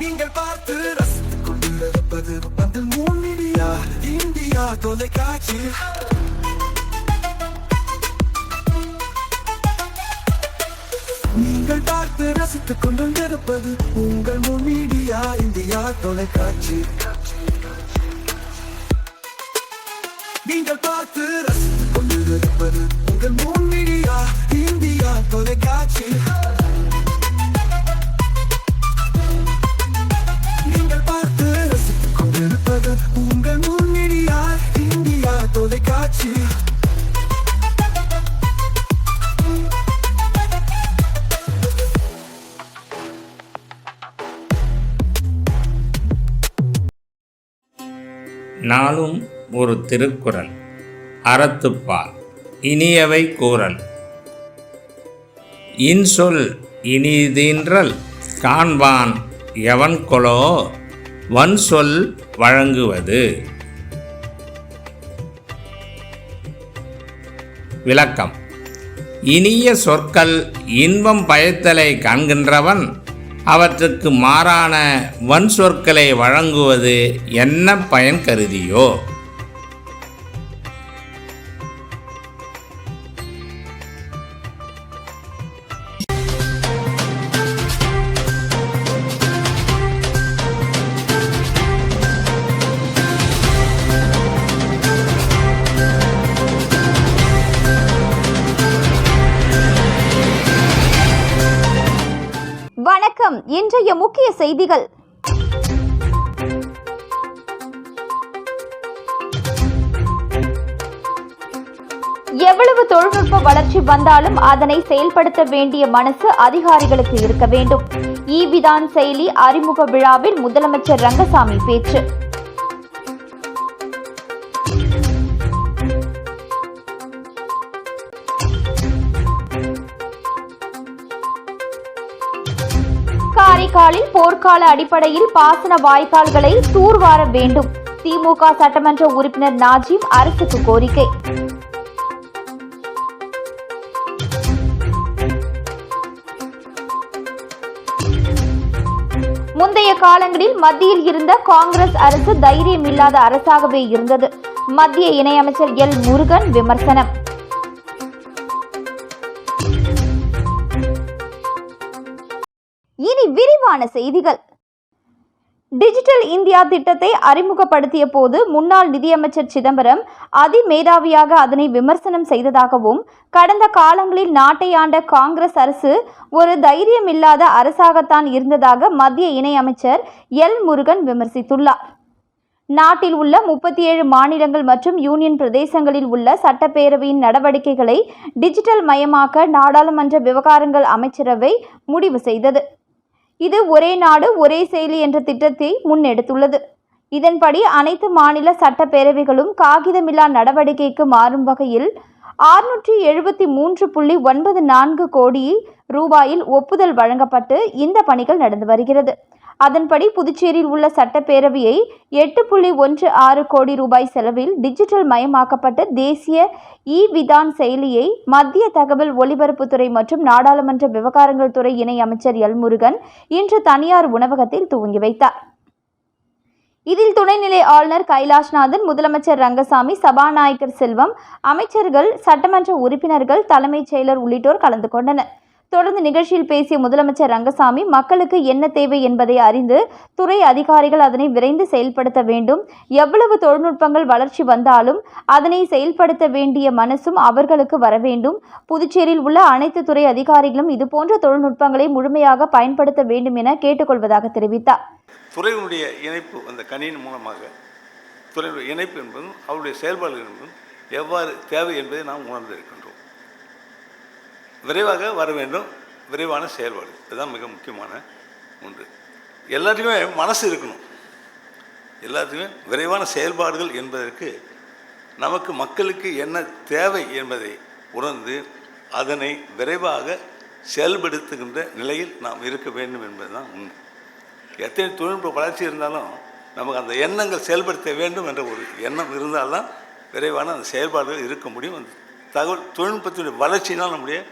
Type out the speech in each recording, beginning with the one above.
நீங்கள் பார்த்து ரசித்துக் கொண்டிருப்பது பந்தல் மூணிடியா இந்தியா தொலைக்காட்சி. நீங்கள் பார்த்து ரசித்துக் கொண்டிருப்பது உங்கள் மீடியா இந்தியா தொலைக்காட்சி. நீங்கள் பார்த்து ரசித்துக் கொண்டிருப்பது உங்கள் மீடியா இந்தியா தொலைக்காட்சி. நாளும் ஒரு திருக்குறள் அறத்துப்பால் இனியவை கூறல். இன்சொல் இனிதீன்றல் காண்பான் எவன் கொலோ வன்சொல் வழங்குவது. விளக்கம். இனிய சொற்கள் இன்பம் பயத்தலை காண்கின்றவன் அவற்றுக்கு மாறான வன்சொற்களை வழங்குவது என்ன பயன் கருதியோ? இன்றைய முக்கிய செய்திகள். எவ்வளவு தொழில்நுட்ப வளர்ச்சி வந்தாலும் அதனை செயல்படுத்த வேண்டிய மனசு அதிகாரிகளுக்கு இருக்க வேண்டும். இ விதான் செயலி அறிமுக விழாவில் முதலமைச்சர் ரங்கசாமி பேச்சு. காரைக்காலில் போர்க்கால அடிப்படையில் பாசன வாய்க்கால்களை தூர்வார வேண்டும். திமுக சட்டமன்ற உறுப்பினர் நாஜிம் அரசுக்கு கோரிக்கை. முந்தைய காலங்களில் மத்தியில் இருந்த காங்கிரஸ் அரசு தைரியம் இல்லாத அரசாகவே இருந்தது. மத்திய இணையமைச்சர் எல் முருகன் விமர்சனம். விரிவான செய்திகள். டிஜிட்டல் இந்தியா திட்டத்தை அறிமுகப்படுத்திய போது முன்னாள் நிதியமைச்சர் சிதம்பரம் அதிமேதாவியாக அதனை விமர்சனம் செய்ததாகவும் கடந்த காலங்களில் நாட்டை ஆண்ட காங்கிரஸ் அரசு ஒரு தைரியமில்லாத அரசாகத்தான் இருந்ததாக மத்திய இணையமைச்சர் எல். முருகன் விமர்சித்துள்ளார். நாட்டில் உள்ள முப்பத்தி ஏழு மாநிலங்கள் மற்றும் யூனியன் பிரதேசங்களில் உள்ள சட்டப்பேரவையின் நடவடிக்கைகளை டிஜிட்டல் மயமாக்க நாடாளுமன்ற விவகாரங்கள் அமைச்சரவை முடிவு செய்தது. இது ஒரே நாடு ஒரே செயலி என்ற திட்டத்தை முன்னெடுத்துள்ளது. இதன்படி அனைத்து மாநில சட்டப்பேரவைகளும் காகிதமில்லா நடவடிக்கைக்கு மாறும் வகையில் ஆறுநூற்றி எழுபத்தி மூன்று புள்ளி ஒன்பது நான்கு கோடி ரூபாயில் ஒப்புதல் வழங்கப்பட்டு இந்த பணிகள் நடந்து வருகிறது. அதன்படி புதுச்சேரியில் உள்ள சட்டப்பேரவையை எட்டு புள்ளி ஒன்று ஆறு கோடி ரூபாய் செலவில் டிஜிட்டல் மயமாக்கப்பட்ட தேசிய இ விதான் செயலியை மத்திய தகவல் ஒலிபரப்புத்துறை மற்றும் நாடாளுமன்ற விவகாரங்கள் துறை இணை அமைச்சர் எல் முருகன் இன்று தனியார் உணவகத்தில் துவங்கி வைத்தார். இதில் துணைநிலை ஆளுநர் கைலாஷ்நாதன் முதலமைச்சர் ரங்கசாமி சபாநாயகர் செல்வம் அமைச்சர்கள் சட்டமன்ற உறுப்பினர்கள் தலைமைச் செயலர் உள்ளிட்டோர் கலந்து கொண்டனர். தொடர்ந்து நிகழ்ச்சியில் பேசிய முதலமைச்சர் ரங்கசாமி மக்களுக்கு என்ன தேவை என்பதை அறிந்து துறை அதிகாரிகள் அதனை விரைந்து செயல்படுத்த வேண்டும். எவ்வளவு தொழில்நுட்பங்கள் வளர்ச்சி வந்தாலும் அதனை செயல்படுத்த வேண்டிய மனசும் அவர்களுக்கு வர வேண்டும். புதுச்சேரியில் உள்ள அனைத்து துறை அதிகாரிகளும் இதுபோன்ற தொழில்நுட்பங்களை முழுமையாக பயன்படுத்த வேண்டும் என கேட்டுக்கொள்வதாக தெரிவித்தார். துறையினுடைய இணைப்பு அந்த கணினி மூலமாக துறையினுடைய இணைப்பு என்பதும் அவருடைய செயல்பாடுகள் என்பதும் எவ்வாறு தேவை என்பதை நாம் உணர்ந்திருக்கிறோம் விரைவாக வர வேண்டும். விரைவான செயல்பாடு. இதுதான் மிக முக்கியமான ஒன்று. எல்லாத்துக்குமே மனசு இருக்கணும். எல்லாத்துக்குமே விரைவான செயல்பாடுகள் என்பதற்கு நமக்கு மக்களுக்கு என்ன தேவை என்பதை உணர்ந்து அதனை விரைவாக செயல்படுத்துகின்ற நிலையில் நாம் இருக்க வேண்டும் என்பது தான் உண்மை. எத்தனை தொழில்நுட்ப வளர்ச்சி இருந்தாலும் நமக்கு அந்த எண்ணங்கள் செயல்படுத்த வேண்டும் என்ற ஒரு எண்ணம் இருந்தால்தான் விரைவான அந்த செயல்பாடுகள் இருக்க முடியும். அந்த தகவல் தொழில்நுட்பத்தினுடைய வளர்ச்சினால் நம்முடைய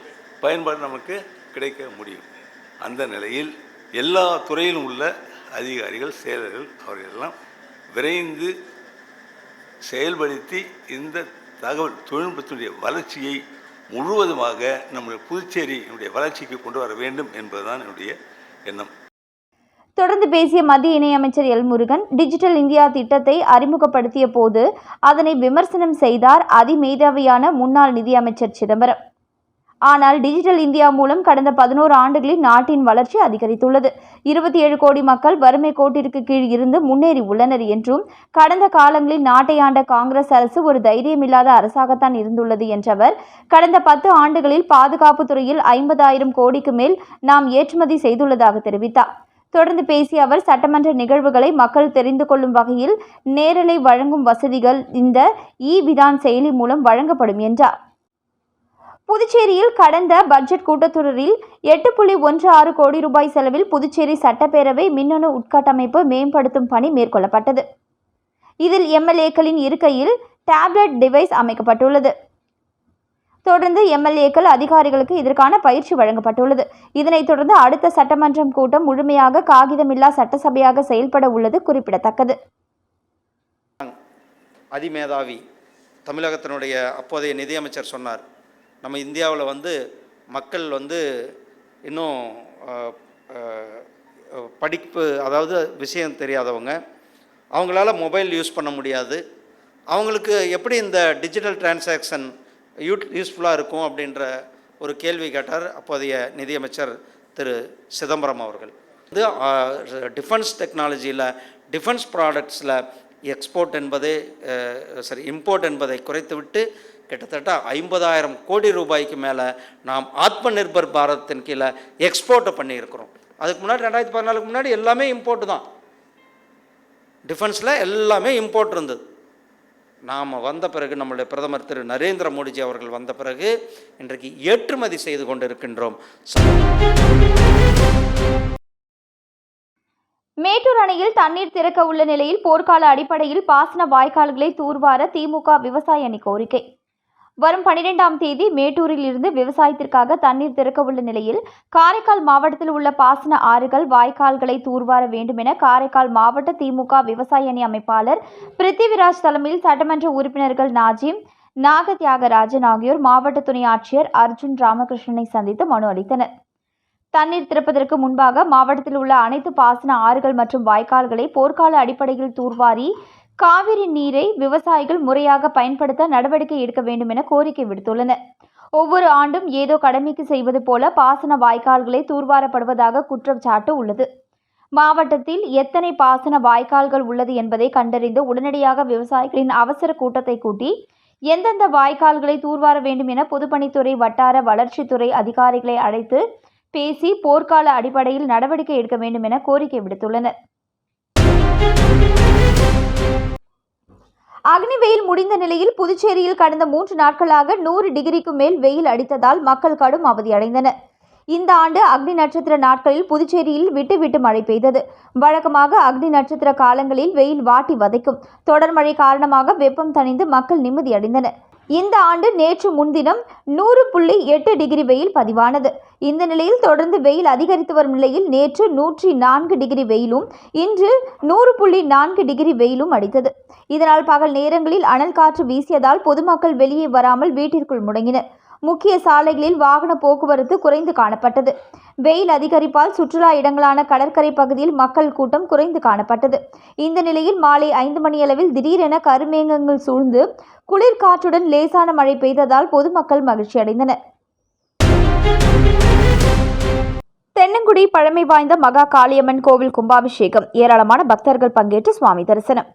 பயன்பாடு நமக்கு கிடைக்க முடியும். அந்த நிலையில் எல்லா துறையிலும் உள்ள அதிகாரிகள் செயலர்கள் அவர்களெல்லாம் விரைந்து செயல்படுத்தி இந்த தகவல் தொழில்நுட்பத்தினுடைய வளர்ச்சியை முழுவதுமாக நம்முடைய புதுச்சேரியினுடைய வளர்ச்சிக்கு கொண்டு வர வேண்டும் என்பதுதான் என்னுடைய எண்ணம். தொடர்ந்து பேசிய மத்திய இணையமைச்சர் எல் முருகன் டிஜிட்டல் இந்தியா திட்டத்தை அறிமுகப்படுத்திய போது அதனை விமர்சனம் செய்தார் அதிமேதாவியான முன்னாள் நிதியமைச்சர் சிதம்பரம். ஆனால் டிஜிட்டல் இந்தியா மூலம் கடந்த பதினோரு ஆண்டுகளில் நாட்டின் வளர்ச்சி அதிகரித்துள்ளது. இருபத்தி ஏழு கோடி மக்கள் வறுமை கோட்டிற்கு கீழ் இருந்து முன்னேறி உள்ளனர் என்றும் கடந்த காலங்களில் நாட்டை ஆண்ட காங்கிரஸ் அரசு ஒரு தைரியமில்லாத அரசாகத்தான் இருந்துள்ளது என்றவர் கடந்த பத்து ஆண்டுகளில் பாதுகாப்பு துறையில் ஐம்பதாயிரம் கோடிக்கு மேல் நாம் ஏற்றுமதி செய்துள்ளதாக தெரிவித்தார். தொடர்ந்து பேசிய அவர் சட்டமன்ற நிகழ்வுகளை மக்கள் தெரிந்து கொள்ளும் வகையில் நேரலை வழங்கும் வசதிகள் இந்த இ விதான் செயலி மூலம் வழங்கப்படும் என்றார். புதுச்சேரியில் கடந்த பட்ஜெட் கூட்டத்தொடரில் எட்டு புள்ளி ஒன்று ஆறு கோடி ரூபாய் செலவில் புதுச்சேரி சட்டப்பேரவை மின்னணு உட்கட்டமைப்பு மேம்படுத்தும் பணி மேற்கொள்ளப்பட்டது. இதில் எம்எல்ஏக்களின் இருக்கையில் டேப்லெட் டிவைஸ் அமைக்கப்பட்டுள்ளது. தொடர்ந்து எம்எல்ஏக்கள் அதிகாரிகளுக்கு இதற்கான பயிற்சி வழங்கப்பட்டுள்ளது. இதனைத் தொடர்ந்து அடுத்த சட்டமன்றம் கூட்டம் முழுமையாக காகிதமில்லா சட்டசபையாக செயல்பட உள்ளது குறிப்பிடத்தக்கது. அதிமேதாவி தமிழகத்தினுடைய அப்போதைய நிதியமைச்சர் சொன்னார். நம்ம இந்தியாவில் வந்து மக்கள் வந்து இன்னும் படிப்பு அதாவது விஷயம் தெரியாதவங்க. அவங்களால மொபைல் யூஸ் பண்ண முடியாது. அவங்களுக்கு எப்படி இந்த டிஜிட்டல் டிரான்சாக்ஷன் யூட் யூஸ்ஃபுல்லாக இருக்கும் அப்படின்ற ஒரு கேள்வி கேட்டார் அப்போதைய நிதியமைச்சர் திரு சிதம்பரம் அவர்கள். இது டிஃபென்ஸ் டெக்னாலஜியில் டிஃபென்ஸ் ப்ராடக்ட்ஸில் எக்ஸ்போர்ட் என்பது சரி இம்போர்ட் என்பதை குறைத்துவிட்டு கிட்டத்தட்ட ஐம்பதாயிரம் கோடி ரூபாய்க்கு மேலே நாம் ஆத்ம நிர்பர் பாரத்தின் கீழே எக்ஸ்போர்ட்டை பண்ணியிருக்கிறோம். அதுக்கு முன்னாடி ரெண்டாயிரத்தி பதினாலுக்கு முன்னாடி எல்லாமே இம்போர்ட் தான். டிஃபென்ஸில் எல்லாமே இம்போர்ட் இருந்தது. நாம் வந்த பிறகு நம்முடைய பிரதமர் திரு நரேந்திர மோடிஜி அவர்கள் வந்த பிறகு இன்றைக்கு ஏற்றுமதி செய்து கொண்டிருக்கின்றோம். மேட்டூர் அணையில் தண்ணீர் திறக்க உள்ள நிலையில் போர்க்கால அடிப்படையில் பாசன வாய்க்கால்களை தூர்வார திமுக விவசாய அணி கோரிக்கை. வரும் பனிரெண்டாம் தேதி மேட்டூரில் இருந்து விவசாயத்திற்காக தண்ணீர் திறக்கவுள்ள நிலையில் காரைக்கால் மாவட்டத்தில் உள்ள பாசன ஆறுகள் வாய்க்கால்களை தூர்வார வேண்டும் என காரைக்கால் மாவட்ட திமுக விவசாய அணி அமைப்பாளர் பிருத்திவிராஜ் தலைமையில் சட்டமன்ற உறுப்பினர்கள் நாஜிம் நாக தியாகராஜன் ஆகியோர் மாவட்ட துணை ஆட்சியர் அர்ஜுன் ராமகிருஷ்ணனை சந்தித்து மனு அளித்தனர். தண்ணீர் திறப்பதற்கு முன்பாக மாவட்டத்தில் உள்ள அனைத்து பாசன ஆறுகள் மற்றும் வாய்க்கால்களை போர்க்கால அடிப்படையில் தூர்வாரி காவிரி நீரை விவசாயிகள் முறையாக பயன்படுத்த நடவடிக்கை எடுக்க வேண்டும் என கோரிக்கை விடுத்துள்ளனர். ஒவ்வொரு ஆண்டும் ஏதோ கடமைக்கு செய்வது போல பாசன வாய்க்கால்களை தூர்வாரப்படுவதாக குற்றச்சாட்டு உள்ளது. மாவட்டத்தில் எத்தனை பாசன வாய்க்கால்கள் உள்ளது என்பதை கண்டறிந்து உடனடியாக விவசாயிகளின் அவசர கூட்டத்தை கூட்டி எந்தெந்த வாய்க்கால்களை தூர்வார வேண்டும் என பொதுப்பணித்துறை வட்டார வளர்ச்சித்துறை அதிகாரிகளை அழைத்து பேசி போர்க்கால அடிப்படையில் நடவடிக்கை எடுக்க வேண்டும் என கோரிக்கை விடுத்துள்ளனர். அக்னி வெயில் முடிந்த நிலையில் புதுச்சேரியில் கடந்த மூன்று நாட்களாக நூறு டிகிரிக்கு மேல் வெயில் அடித்ததால் மக்கள் கடும் அவதியடைந்தனர். இந்த ஆண்டு அக்னி நட்சத்திர நாட்களில் புதுச்சேரியில் விட்டு விட்டு மழை பெய்தது. வழக்கமாக அக்னி நட்சத்திர காலங்களில் வெயில் வாட்டி வதைக்கும். தொடர் மழை காரணமாக வெப்பம் தணிந்து மக்கள் நிம்மதியடைந்தனர். இந்த ஆண்டு நேற்று முன்தினம் நூறு புள்ளி எட்டு டிகிரி வெயில் பதிவானது. இந்த நிலையில் தொடர்ந்து வெயில் அதிகரித்து வரும் நிலையில் நேற்று நூற்றி நான்கு டிகிரி வெயிலும் இன்று நூறு புள்ளி நான்கு டிகிரி வெயிலும் அடித்தது. இதனால் பகல் நேரங்களில் அனல் காற்று வீசியதால் பொதுமக்கள் வெளியே வராமல் வீட்டிற்குள் முடங்கினர். முக்கிய சாலைகளில் வாகன போக்குவரத்து குறைந்து காணப்பட்டது. வெயில் அதிகரிப்பால் சுற்றுலா இடங்களான கடற்கரை பகுதியில் மக்கள் கூட்டம் குறைந்து காணப்பட்டது. இந்த நிலையில் மாலை ஐந்து மணியளவில் திடீரென கருமேகங்கள் சூழ்ந்து குளிர் காற்றுடன் லேசான மழை பெய்ததால் பொதுமக்கள் மகிழ்ச்சி அடைந்தனர். தென்னங்குடி பழமை வாய்ந்த மகா காளியம்மன் கோவில் கும்பாபிஷேகம். ஏராளமான பக்தர்கள் பங்கேற்று சுவாமி தரிசனம்.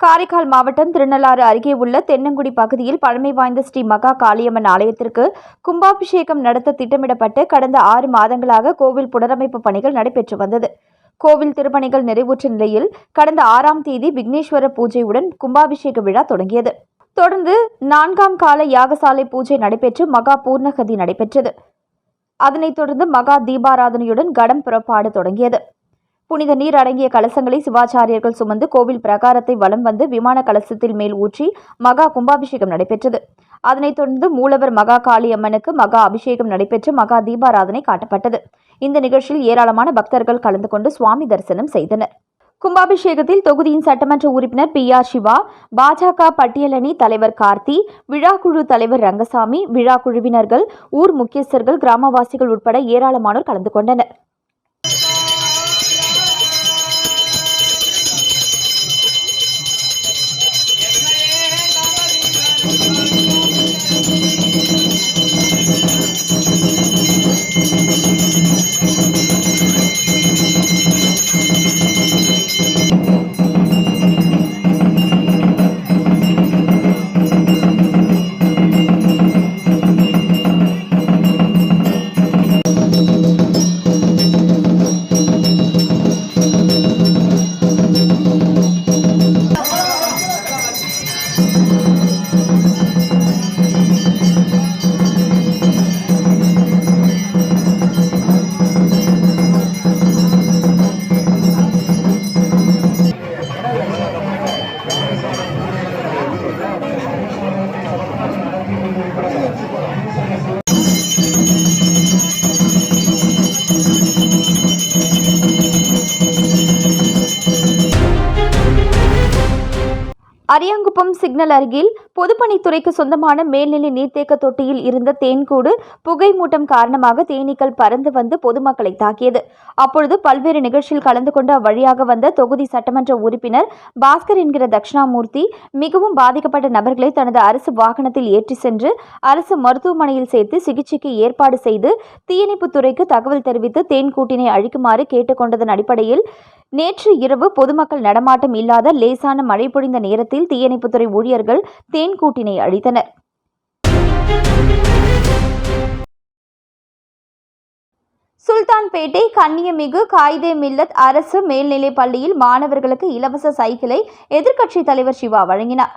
காரைக்கால் மாவட்டம் திருநள்ளாறு அருகே உள்ள தென்னங்குடி பகுதியில் பழமை வாய்ந்த ஸ்ரீ மகா காளியம்மன் ஆலயத்திற்கு கும்பாபிஷேகம் நடத்த திட்டமிடப்பட்டு கடந்த ஆறு மாதங்களாக கோவில் புனரமைப்பு பணிகள் நடைபெற்று வந்தது. கோவில் திருப்பணிகள் நிறைவுற்ற நிலையில் கடந்த ஆறாம் தேதி விக்னேஸ்வர பூஜையுடன் கும்பாபிஷேக விழா தொடங்கியது. தொடர்ந்து நான்காம் கால யாகசாலை பூஜை நடைபெற்று மகா பூர்ணகதி நடைபெற்றது. அதனைத் தொடர்ந்து மகா தீபாராதனையுடன் கடம் புறப்பாடு தொடங்கியது. புனித நீர் அடங்கிய கலசங்களை சிவாச்சாரியர்கள் சுமந்து கோவில் பிரகாரத்தை வலம் வந்து விமான கலசத்தில் மேல் ஊற்றி மகா கும்பாபிஷேகம் நடைபெற்றது. அதனைத் தொடர்ந்து மூலவர் மகா காளி அம்மனுக்கு மகா அபிஷேகம் நடைபெற்று மகா தீபாராதனை காட்டப்பட்டது. இந்த நிகழ்ச்சியில் ஏராளமான பக்தர்கள் கலந்து கொண்டு சுவாமி தரிசனம் செய்தனர். கும்பாபிஷேகத்தில் தொகுதியின் சட்டமன்ற உறுப்பினர் பி ஆர் சிவா பாஜக பட்டியலணி தலைவர் கார்த்தி விழாக்குழு தலைவர் ரங்கசாமி விழா குழுவினர்கள் ஊர் முக்கியஸ்தர்கள் கிராமவாசிகள் உட்பட ஏராளமானோர் கலந்து கொண்டனர். Thank you. குப்பம் சிக்னல் அருகில் பொதுப்பணித்துறைக்கு சொந்தமான மேல்நிலை நீர்த்தேக்க தொட்டியில் இருந்த தேன்கூடு புகை மூட்டம் காரணமாக தேனீக்கள் பறந்து வந்து பொதுமக்களை தாக்கியது. அப்பொழுது பல்வேறு நிகழ்ச்சியில் கலந்து கொண்டு அவ்வழியாக வந்த தொகுதி சட்டமன்ற உறுப்பினர் பாஸ்கர் என்கிற தட்சிணாமூர்த்தி மிகவும் பாதிக்கப்பட்ட நபர்களை தனது அரசு வாகனத்தில் ஏற்றி சென்று அரசு மருத்துவமனையில் சேர்த்து சிகிச்சைக்கு ஏற்பாடு செய்து தீயணைப்பு துறைக்கு தகவல் தெரிவித்து தேன்கூட்டினை அழிக்குமாறு கேட்டுக்கொண்டதன் அடிப்படையில் நேற்று இரவு பொதுமக்கள் நடமாட்டம் இல்லாத லேசான மழை பொழிந்த நேரத்தில் தீயணைப்புத்துறை ஊழியர்கள் தேன்கூட்டினை அழித்தனர் சுல்தான்பேட்டை கன்னியமிகு காயிதே மில்லத் அரசு மேல்நிலைப் பள்ளியில் மாணவர்களுக்கு இலவச சைக்கிளை எதிர்க்கட்சித் தலைவர் சிவா வழங்கினார்.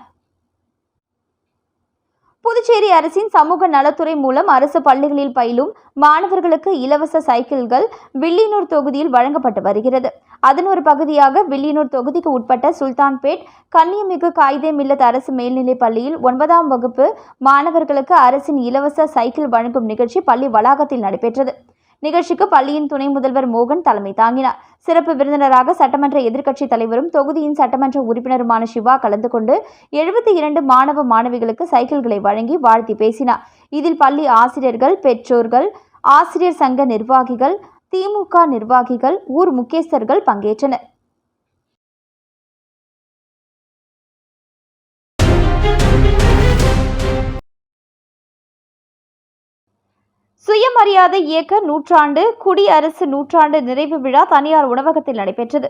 புதுச்சேரி அரசின் சமூக நலத்துறை மூலம் அரசு பள்ளிகளில் பயிலும் மாணவர்களுக்கு இலவச சைக்கிள்கள் வில்லியனூர் தொகுதியில் வழங்கப்பட்டு வருகிறது. அதன் ஒரு பகுதியாக வில்லியனூர் தொகுதிக்கு உட்பட்ட சுல்தான்பேட் கன்னியமிகு காயிதே மில்லத் அரசு மேல்நிலைப் பள்ளியில் ஒன்பதாம் வகுப்பு மாணவர்களுக்கு அரசின் இலவச சைக்கிள் வழங்கும் நிகழ்ச்சி பள்ளி வளாகத்தில் நடைபெற்றது. நிகழ்ச்சிக்கு பள்ளியின் துணை முதல்வர் மோகன் தலைமை தாங்கினார். சிறப்பு விருந்தினராக சட்டமன்ற எதிர்க்கட்சித் தலைவரும் தொகுதியின் சட்டமன்ற உறுப்பினருமான சிவா கலந்து கொண்டு எழுபத்தி இரண்டு மாணவ மாணவிகளுக்கு சைக்கிள்களை வழங்கி வாழ்த்தி பேசினார். இதில் பள்ளி ஆசிரியர்கள் பெற்றோர்கள் ஆசிரியர் சங்க நிர்வாகிகள் திமுக நிர்வாகிகள் ஊர் முக்கியஸ்தர்கள் பங்கேற்றனர். சுயமரியாதை இயக்க நூற்றாண்டு குடியரசு நூற்றாண்டு நிறைவு விழா தனியார் உணவகத்தில் நடைபெற்றது.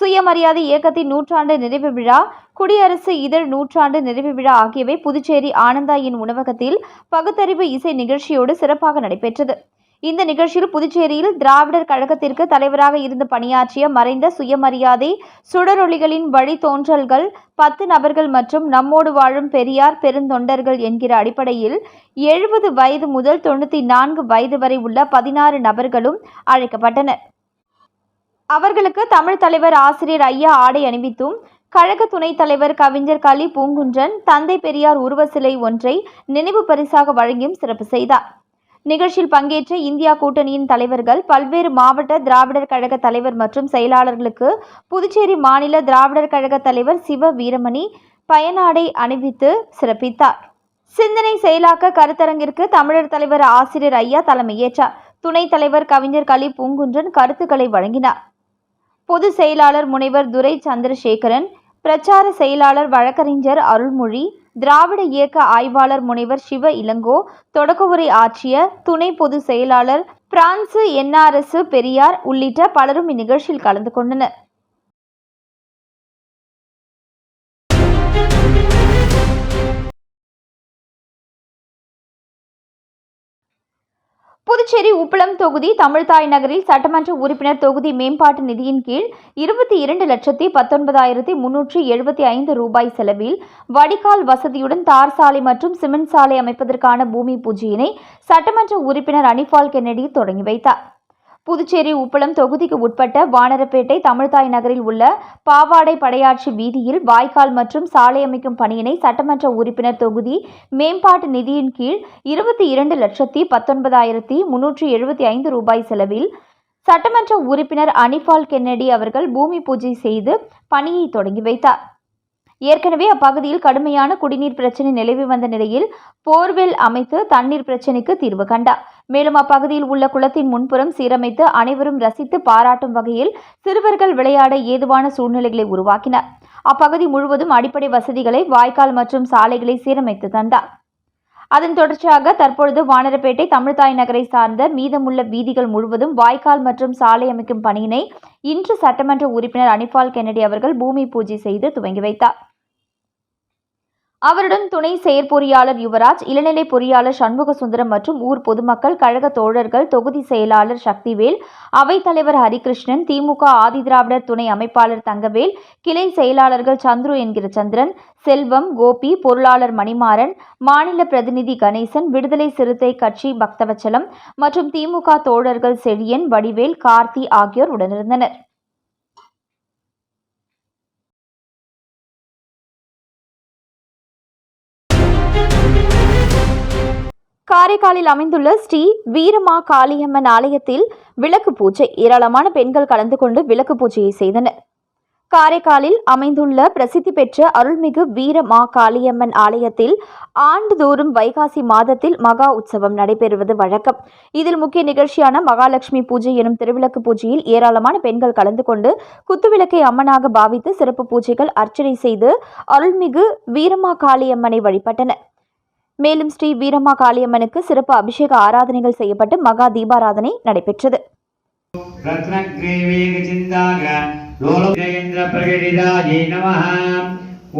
சுயமரியாதை இயக்கத்தின் நூற்றாண்டு நிறைவு விழா குடியரசு இதழ் நூற்றாண்டு நிறைவு விழா ஆகியவை புதுச்சேரி ஆனந்தாயின் உணவகத்தில் பகுத்தறிவு இசை நிகழ்ச்சியோடு சிறப்பாக நடைபெற்றது. இந்த நிகழ்ச்சியில் புதுச்சேரியில் திராவிடர் கழகத்திற்கு தலைவராக இருந்து பணியாற்றிய மறைந்த சுயமரியாதை சுடரொளிகளின் வழித்தோன்றல்கள் பத்து நபர்கள் மற்றும் நம்மோடு வாழும் பெரியார் பெருந்தொண்டர்கள் என்கிற அடிப்படையில் எழுபது வயது முதல் தொண்ணூற்றி நான்கு வயது வரை உள்ள பதினாறு நபர்களும் அழைக்கப்பட்டனர். அவர்களுக்கு தமிழ் தலைவர் ஆசிரியர் ஐயா ஆடை அணிவித்தும் கழக துணைத் தலைவர் கவிஞர் கலி பூங்குன்றன் தந்தை பெரியார் உருவ சிலை ஒன்றை நினைவு பரிசாக வழங்கியும் சிறப்பு செய்தார். நிகழ்ச்சியில் பங்கேற்ற இந்தியா கூட்டணியின் தலைவர்கள் பல்வேறு மாவட்ட திராவிடர் கழக தலைவர் மற்றும் செயலாளர்களுக்கு புதுச்சேரி மாநில திராவிடர் கழக தலைவர் சிவ வீரமணி பயனாடை அணிவித்து சிறப்பித்தார். சிந்தனை செயலாக்க கருத்தரங்கிற்கு தமிழர் தலைவர் ஆசிரியர் ஐயா தலைமையேற்றார். துணைத் தலைவர் கவிஞர் கலி பூங்குன்றன் கருத்துக்களை வழங்கினார். பொது செயலாளர் முனைவர் துரை சந்திரசேகரன் பிரச்சார செயலாளர் வழக்கறிஞர் அருள்மொழி திராவிட இயக்க ஆய்வாளர் முனைவர் சிவ இளங்கோ தொடக்க உரை ஆற்றிய துணை பொதுச் செயலாளர் பிரான்சு என்ஆர்எஸ் பெரியார் உள்ளிட்ட பலரும் இந்நிகழ்ச்சியில் கலந்து கொண்டனர். புதுச்சேரி உப்பளம் தொகுதி தமிழ்தாய் நகரில் சட்டமன்ற உறுப்பினர் தொகுதி மேம்பாட்டு நிதியின் கீழ் இருபத்தி இரண்டு லட்சத்தி பத்தொன்பதாயிரத்தி முன்னூற்றி எழுபத்தி ஐந்து ரூபாய் செலவில் வடிகால் வசதியுடன் தார் சாலை மற்றும் சிமெண்ட் சாலை அமைப்பதற்கான பூமி பூஜையினை சட்டமன்ற உறுப்பினர் அனிபால் கென்னடி தொடங்கி வைத்தார். புதுச்சேரி உப்பளம் தொகுதிக்கு உட்பட்ட வானரப்பேட்டை தமிழ்தாய் நகரில் உள்ள பாவாடை படையாட்சி வீதியில் வாய்க்கால் மற்றும் சாலை அமைக்கும் பணியினை சட்டமன்ற உறுப்பினர் தொகுதி மேம்பாட்டு நிதியின் கீழ் இருபத்தி இரண்டு லட்சத்தி பத்தொன்பதாயிரத்தி முன்னூற்றி எழுபத்தி ஐந்து ரூபாய் செலவில் சட்டமன்ற உறுப்பினர் அனிஃபால் கென்னடி அவர்கள் பூமி பூஜை செய்து பணியை தொடங்கி வைத்தார். ஏற்கனவே அப்பகுதியில் கடுமையான குடிநீர் பிரச்சினை நிலவி வந்த நிலையில் போர்வெல் அமைத்து தண்ணீர் பிரச்சினைக்கு தீர்வு கண்டார். மேலும் அப்பகுதியில் உள்ள குளத்தின் முன்புறம் சீரமைத்து அனைவரும் ரசித்து பாராட்டும் வகையில் சிறுவர்கள் விளையாட ஏதுவான சூழ்நிலைகளை உருவாக்கினார். அப்பகுதி முழுவதும் அடிப்படை வசதிகளை வாய்க்கால் மற்றும் சாலைகளை சீரமைத்து தந்தார். அதன் தொடர்ச்சியாக தற்பொழுது வானரப்பேட்டை தமிழ்தாய் நகரை சார்ந்த மீதமுள்ள வீதிகள் முழுவதும் வாய்க்கால் மற்றும் சாலை அமைக்கும் பணியினை இன்று சட்டமன்ற உறுப்பினர் அனிபால் கென்னடி அவர்கள் பூமி பூஜை செய்து துவங்கி வைத்தார். அவருடன் துணை செயற்பொறியாளர் யுவராஜ் இளநிலை பொறியாளர் சண்முக சுந்தரம் மற்றும் ஊர் பொதுமக்கள் கழக தோழர்கள் தொகுதி செயலாளர் சக்திவேல் அவைத்தலைவர் ஹரிகிருஷ்ணன் திமுக ஆதிதிராவிடர் துணை அமைப்பாளர் தங்கவேல் கிளை செயலாளர்கள் சந்துரு என்கிற சந்திரன் செல்வம் கோபி பொருளாளர் மணிமாறன் மாநில பிரதிநிதி கணேசன் விடுதலை சிறுத்தை கட்சி பக்தவச்சலம் மற்றும் திமுக தோழர்கள் செழியன் வடிவேல் கார்த்தி ஆகியோர் உடனிருந்தனர். காரைக்காலில் அமைந்துள்ள ஸ்ரீ வீரமா காளியம்மன் ஆலயத்தில் விளக்கு பூஜை. ஏராளமான பெண்கள் கலந்து கொண்டு விளக்கு பூஜையை செய்தனர். காரைக்காலில் அமைந்துள்ள பிரசித்தி பெற்ற அருள்மிகு வீரமா காளியம்மன் ஆலயத்தில் ஆண்டுதோறும் வைகாசி மாதத்தில் மகா உற்சவம் நடைபெறுவது வழக்கம். இதில் முக்கிய நிகழ்ச்சியான மகாலட்சுமி பூஜை எனும் திருவிளக்கு பூஜையில் ஏராளமான பெண்கள் கலந்து கொண்டு குத்துவிளக்கை அம்மனாக பாவித்து சிறப்பு பூஜைகள் அர்ச்சனை செய்து அருள்மிகு வீரமா காளியம்மனை வழிபட்டனர். மேலும் ஸ்ரீ வீரமா காளியம்மனுக்கு சிறப்பு அபிஷேக ஆராதனைகள் செய்யப்பட்டு மகா தீபாராதனை நடைபெற்றது.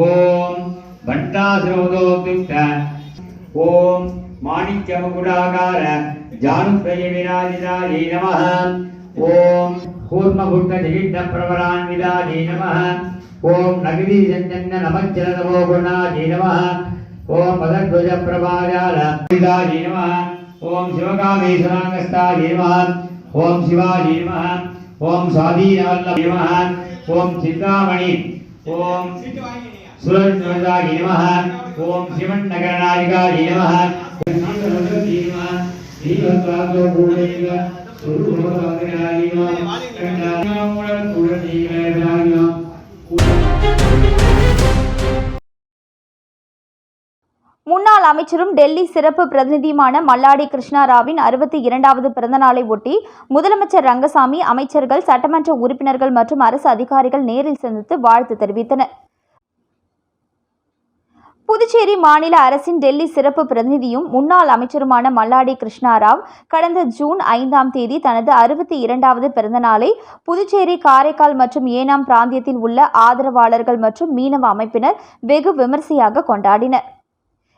ஓம் ஓம் மாணிக்கமுகுடாகார ஜானுப்ரய விராஜிதாயே ஓம் ओम पदध्वज प्रभाजालिदाय नमः ओम शिवकामेश्वरांगस्ताय नमः ओम शिवाय नमः ओम स्वाधीनवल्लभ नमः ओम चिंतामणि ओम सुरध्वजाय नमः ओम शिवन्नगरनायिकाय नमः श्रीमद्राजो भूलेगा सुरुभवग्नाय नमः முன்னாள் அமைச்சரும் டெல்லி சிறப்பு பிரதிநிதியுமான மல்லாடி கிருஷ்ணாராவின் அறுபத்தி இரண்டாவது பிறந்தநாளை ஒட்டி முதலமைச்சர் ரங்கசாமி அமைச்சர்கள் சட்டமன்ற உறுப்பினர்கள் மற்றும் அரசு அதிகாரிகள் நேரில் சந்தித்து வாழ்த்து தெரிவித்தனர். புதுச்சேரி மாநில அரசின் டெல்லி சிறப்பு பிரதிநிதியும் முன்னாள் அமைச்சருமான மல்லாடி கிருஷ்ணாராவ் கடந்த ஜூன் ஐந்தாம் தேதி தனது அறுபத்தி இரண்டாவது பிறந்தநாளை புதுச்சேரி காரைக்கால் மற்றும் ஏனாம் பிராந்தியத்தில் உள்ள ஆதரவாளர்கள் மற்றும் மீனவ அமைப்பினர் வெகு விமர்சையாக கொண்டாடினர்.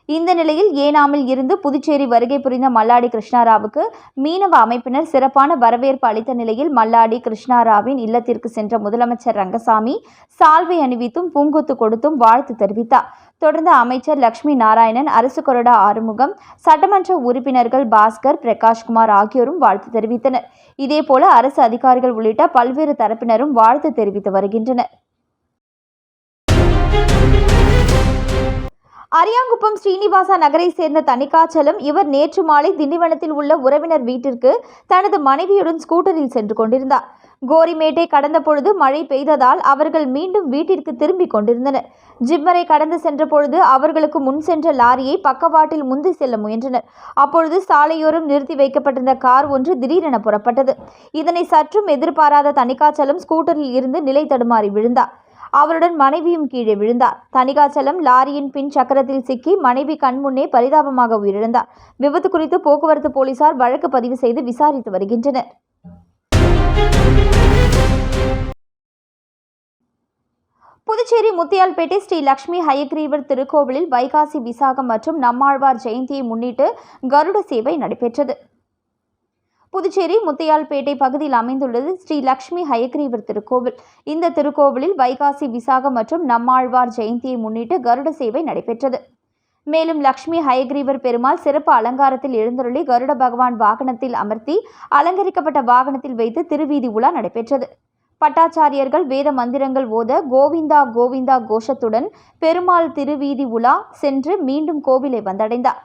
இந்த நிலையில் ஏனாமில் இருந்து புதுச்சேரி வருகை புரிந்த மல்லாடி கிருஷ்ணாராவுக்கு மீனவ அமைப்பினர் சிறப்பான வரவேற்பு அளித்த நிலையில் மல்லாடி கிருஷ்ணாராவின் இல்லத்திற்கு சென்ற முதலமைச்சர் ரங்கசாமி சால்வை அணிவித்தும் பூங்கொத்து கொடுத்தும் வாழ்த்து தெரிவித்தார். தொடர்ந்து அமைச்சர் லட்சுமி நாராயணன் அரசு கொறடா ஆறுமுகம் சட்டமன்ற உறுப்பினர்கள் பாஸ்கர் பிரகாஷ்குமார் ஆகியோரும் வாழ்த்து தெரிவித்தனர். இதேபோல அரசு அதிகாரிகள் உள்ளிட்ட பல்வேறு தரப்பினரும் வாழ்த்து தெரிவித்து வருகின்றனர். அரியாங்குப்பம் ஸ்ரீனிவாசா நகரை சேர்ந்த தணிகாச்சலம் இவர் நேற்று மாலை திண்டிவனத்தில் உள்ள உறவினர் வீட்டிற்கு தனது மனைவியுடன் ஸ்கூட்டரில் சென்று கொண்டிருந்தார். கோரிமேட்டை கடந்த பொழுது மழை பெய்ததால் அவர்கள் மீண்டும் வீட்டிற்கு திரும்பிக் கொண்டிருந்தனர். ஜிம்மரை கடந்து சென்ற பொழுது அவர்களுக்கு முன் சென்ற லாரியை பக்கவாட்டில் முந்தி செல்ல முயன்றனர். அப்பொழுது சாலையோரம் நிறுத்தி வைக்கப்பட்டிருந்த கார் ஒன்று திடீரென புறப்பட்டது. இதனை சற்றும் எதிர்பாராத தணிகாச்சலம் ஸ்கூட்டரில் இருந்து நிலை தடுமாறி விழுந்தார். அவருடன் மனைவியும் கீழே விழுந்தார். தணிகாச்சலம் லாரியின் பின் சக்கரத்தில் சிக்கி மனைவி கண்முன்னே பரிதாபமாக உயிரிழந்தார். விபத்து குறித்து போக்குவரத்து போலீசார் வழக்கு பதிவு செய்து விசாரித்து வருகின்றனர். புதுச்சேரி முத்தியால்பேட்டை ஸ்ரீ லக்ஷ்மி ஹயக்ரீவர் திருக்கோவிலில் வைகாசி விசாகம் மற்றும் நம்மாழ்வார் ஜெயந்தியை முன்னிட்டு கருட சேவை நடைபெற்றது. புதுச்சேரி முத்தையால்பேட்டை பகுதியில் அமைந்துள்ளது ஸ்ரீ லக்ஷ்மி ஹயக்ரீவர் திருக்கோவில். இந்த திருக்கோவிலில் வைகாசி விசாகம் மற்றும் நம்மாழ்வார் ஜெயந்தியை முன்னிட்டு கருட சேவை நடைபெற்றது. மேலும் லக்ஷ்மி ஹயக்ரீவர் பெருமாள் சிறப்பு அலங்காரத்தில் எழுந்தருளி கருட பகவான் வாகனத்தில் அமர்த்தி அலங்கரிக்கப்பட்ட வாகனத்தில் வைத்து திருவீதி உலா நடைபெற்றது. பட்டாச்சாரியர்கள் வேத மந்திரங்கள் ஓத கோவிந்தா கோவிந்தா கோஷத்துடன் பெருமாள் திருவீதி உலா சென்று மீண்டும் கோவிலை வந்தடைந்தார்.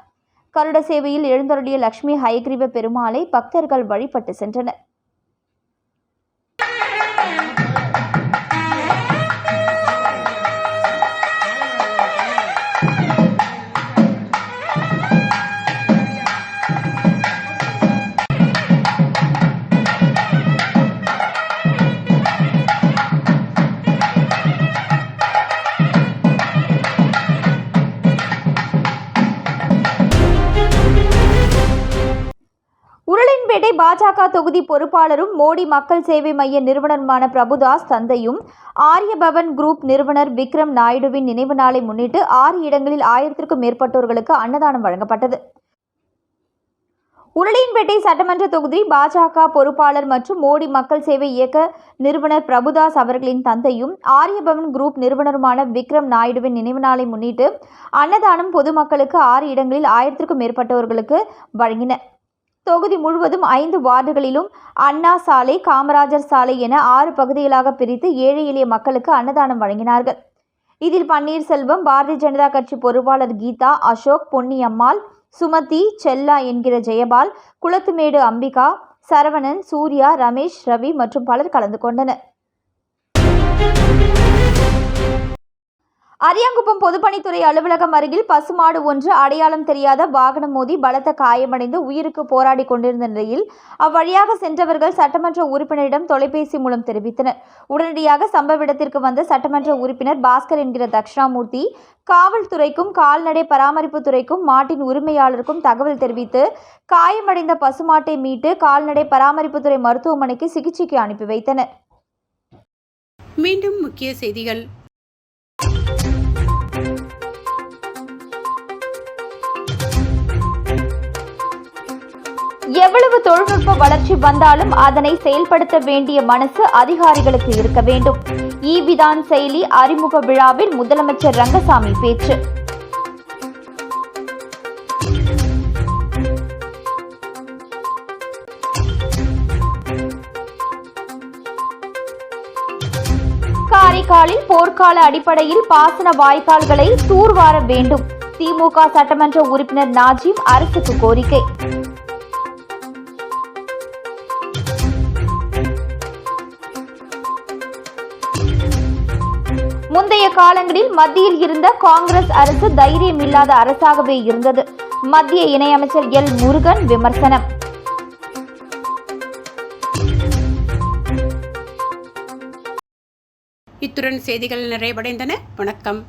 கருட சேவையில் எழுந்தருளிய லக்ஷ்மி ஹயக்ரீவ பெருமாளை பக்தர்கள் வழிபட்டு சென்றனர். உருளைன்பேட்டை பாஜக தொகுதி பொறுப்பாளரும் மோடி மக்கள் சேவை மைய நிறுவனருமான பிரபுதாஸ் தந்தையும் ஆரியபவன் குரூப் நிறுவனர் விக்ரம் நாயுடுவின் நினைவு நாளை முன்னிட்டு ஆறு இடங்களில் ஆயிரத்திற்கும் மேற்பட்டோர்களுக்கு அன்னதானம் வழங்கப்பட்டது. உருளையன்பேட்டை சட்டமன்ற தொகுதி பாஜக பொறுப்பாளர் மற்றும் மோடி மக்கள் சேவை இயக்க நிறுவனர் பிரபுதாஸ் அவர்களின் தந்தையும் ஆரியபவன் குரூப் நிறுவனருமான விக்ரம் நாயுடுவின் நினைவு நாளை முன்னிட்டு அன்னதானம் பொதுமக்களுக்கு ஆறு இடங்களில் ஆயிரத்திற்கும் மேற்பட்டவர்களுக்கு வழங்கினர். தொகுதி முழுவதும் ஐந்து வார்டுகளிலும் அண்ணா சாலை காமராஜர் சாலை என ஆறு பகுதிகளாக பிரித்து ஏழை எளிய மக்களுக்கு அன்னதானம் வழங்கினார்கள். இதில் பன்னீர்செல்வம் பாரதிய ஜனதா கட்சி பொறுப்பாளர் கீதா அசோக் பொன்னியம்மாள் சுமதி செல்லா என்கிற ஜெயபால் குளத்துமேடு அம்பிகா சரவணன் சூர்யா ரமேஷ் ரவி மற்றும் பலர் கலந்து கொண்டனர். அரியாங்குப்பம் பொதுப்பணித்துறை அலுவலகம் அருகில் பசுமாடு ஒன்று அடையாளம் தெரியாத வாகனம் மோதி பலத்த காயமடைந்து உயிருக்கு போராடி கொண்டிருந்த நிலையில் அவ்வழியாக சென்றவர்கள் சட்டமன்ற உறுப்பினரிடம் தொலைபேசி மூலம் தெரிவித்தனர். உடனடியாக சம்பவ இடத்திற்கு வந்த சட்டமன்ற உறுப்பினர் பாஸ்கர் என்கிற தக்ஷணாமூர்த்தி காவல்துறைக்கும் கால்நடை பராமரிப்புத்துறைக்கும் மாட்டின் உரிமையாளருக்கும் தகவல் தெரிவித்து காயமடைந்த பசுமாட்டை மீட்டு கால்நடை பராமரிப்புத்துறை மருத்துவமனைக்கு சிகிச்சைக்கு அனுப்பி வைத்தனர். மீண்டும் முக்கிய செய்திகள். எவ்வளவு தொழில்நுட்ப வளர்ச்சி வந்தாலும் அதனை செயல்படுத்த வேண்டிய மனசு அதிகாரிகளுக்கு இருக்க வேண்டும். ஈவிதான் செயலி அறிமுக விழாவில் முதலமைச்சர் ரங்கசாமி பேச்சு. காரைக்காலில் போர்க்கால அடிப்படையில் பாசன வாய்க்கால்களை தூர்வார வேண்டும். திமுக சட்டமன்ற உறுப்பினர் நாஜிம் அரசுக்கு கோரிக்கை. காலங்களில் மத்தியில் இருந்த காங்கிரஸ் அரசு தைரியம் இல்லாத அரசாகவே இருந்தது. மத்திய இணையமைச்சர் எல். முருகன் விமர்சனம். இத்துடன் செய்திகள் நிறைவடைந்தன. வணக்கம்.